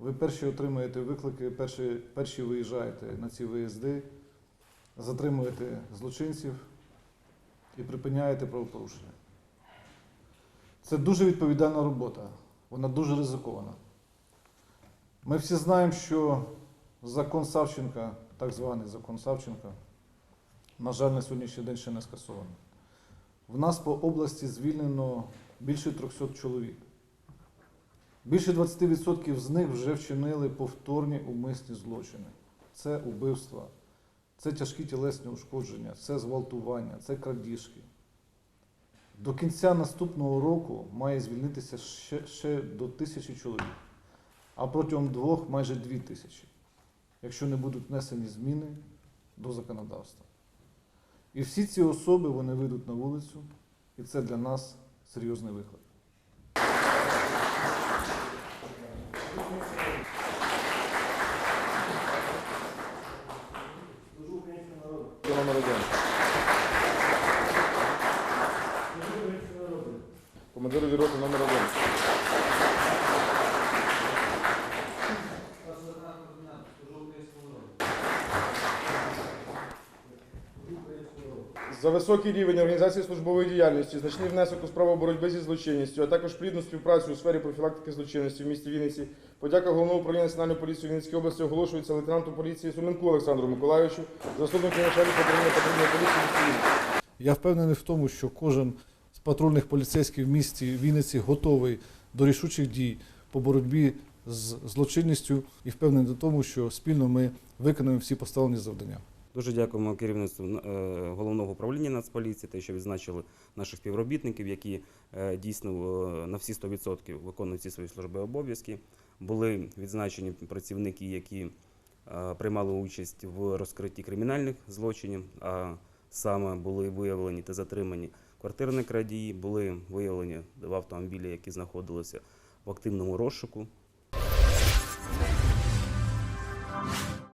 Ви перші отримуєте виклики, перші, перші виїжджаєте на ці виїзди, затримуєте злочинців і припиняєте правопорушення. Це дуже відповідальна робота, вона дуже ризикована. Ми всі знаємо, що закон Савченка, так званий закон Савченка, на жаль, на сьогоднішній день ще не скасований. В нас по області звільнено більше 300 чоловік. Більше 20% з них вже вчинили повторні умисні злочини. Це убивства, це тяжкі тілесні ушкодження, це зґвалтування, це крадіжки. До кінця наступного року має звільнитися ще, ще до тисячі чоловік, а протягом двох майже дві тисячі, якщо не будуть внесені зміни до законодавства. І всі ці особи вони вийдуть на вулицю, і це для нас серйозний виклик. Номер один. Командирові роти номер один. За високий рівень організації службової діяльності, значний внесок у справу боротьби зі злочинністю, а також плідну співпрацю у сфері профілактики злочинності в місті Вінниці. Подяка головного управління національної поліції Вінницької області оголошується лейтенанту поліції Суменку Олександру Миколайовичу, заступнику начальника управління патрульної поліції міста Вінниці. Я впевнений в тому, що кожен з патрульних поліцейських в місті Вінниці готовий до рішучих дій по боротьбі з злочинністю і впевнений в тому, що спільно ми виконаємо всі поставлені завдання. Дуже дякуємо керівництву е, головного управління Нацполіції, те, що відзначили наших співробітників, які е, дійсно е, на всі 100% виконують ці свої службові обов'язки. Були відзначені працівники, які е, приймали участь в розкритті кримінальних злочинів, а саме були виявлені та затримані квартирні крадії, були виявлені два автомобілі, які знаходилися в активному розшуку.